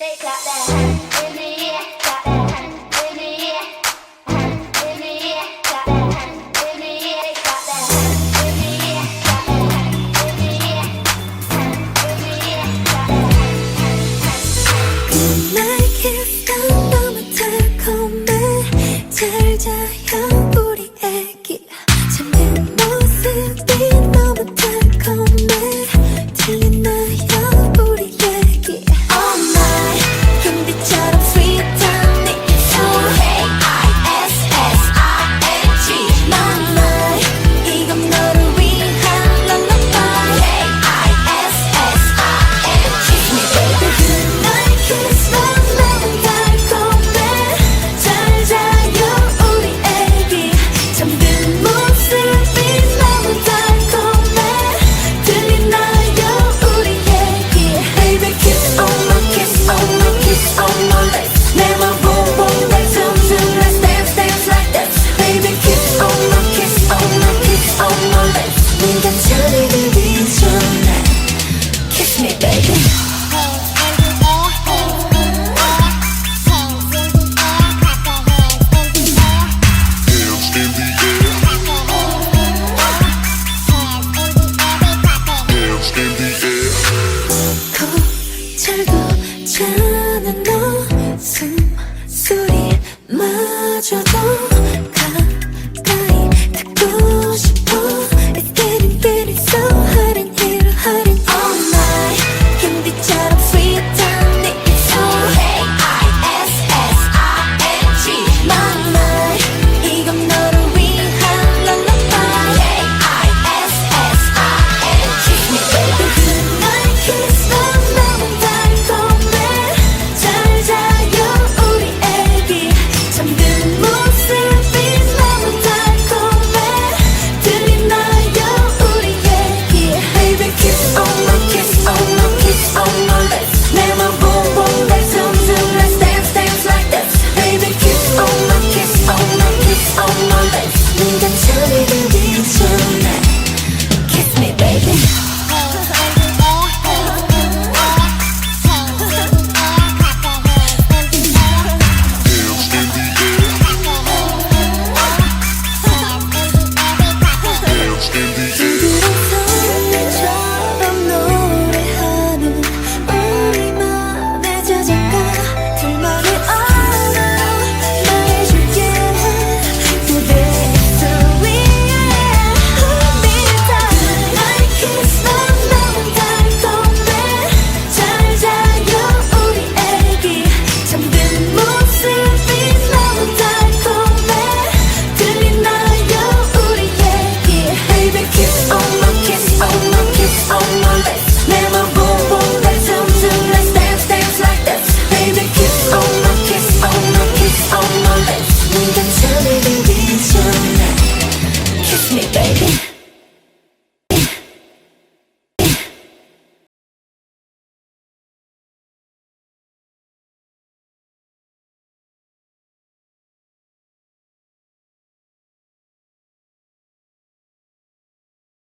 My kiss 난 너무 달콤해 잘 자요. 거칠고 자는 웃음 소리 마저도 Always